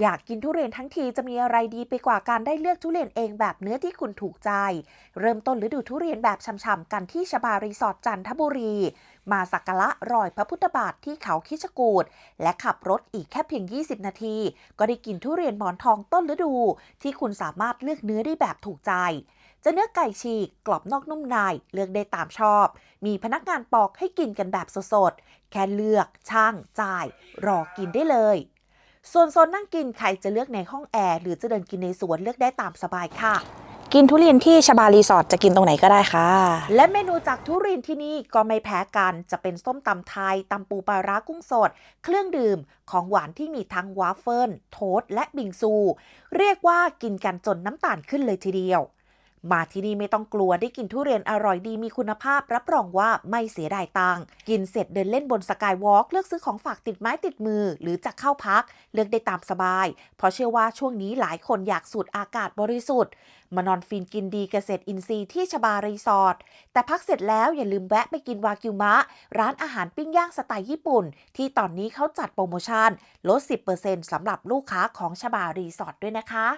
อยากกินทุเรียนทั้งทีจะมีอะไรดีไปกว่าการได้เลือกทุเรียนเองแบบเนื้อที่คุณถูกใจ เริ่มต้นฤดูทุเรียนแบบช่ำๆกันที่ชบารีสอร์ทจันทบุรี มาสักการะรอยพระพุทธบาทที่เขาคิชกูดและขับรถอีกแค่เพียง 20 นาที ก็ได้กินทุเรียนหมอนทองต้นฤดู ที่คุณสามารถเลือกเนื้อได้แบบถูกใจ จะเนื้อไก่ฉีกกรอบนอกนุ่มในเลือกได้ตามชอบ มีพนักงานปอกให้กินกันแบบสดๆแค่เลือกช่างจ่าย รอกินได้เลยส่วนโซนนั่งกินใครจะเลือกในห้องแอร์หรือจะเดินกินในสวนเลือกได้ตามสบายค่ะ กินทุเรียนที่ชบารีสอร์ทจะกินตรงไหนก็ได้ค่ะ และเมนูจากทุเรียนที่นี่ก็ไม่แพ้กันจะเป็นส้มตำไทยตำปูปลาร้ากุ้งสด เครื่องดื่มของหวานที่มีทั้งวาฟเฟิลโทสและบิงซู เรียกว่ากินกันจนน้ำตาลขึ้นเลยทีเดียว มาที่นี่ไม่ต้องกลัวได้กินทุเรียนอร่อยดีมีคุณภาพ รับรองว่าไม่เสียดายตังค์กินเสร็จเดินเล่นบนสกายวอล์กเลือกซื้อของฝากติดไม้ติดมือ หรือจะเข้าพัก เลือกได้ตามสบาย เพราะเชื่อว่าช่วงนี้หลายคนอยากสูดอากาศบริสุทธิ์มานอนฟินกินดีเกษตรอินทรีย์ที่ชบารีสอร์ทแต่พักเสร็จแล้วอย่าลืมแวะไปกินวากิวมะ ร้านอาหารปิ้งย่างสไตล์ญี่ปุ่น ที่ตอนนี้เขาจัดโปรโมชั่นลด 10%สำหรับลูกค้าของชบารีสอร์ทด้วยนะคะ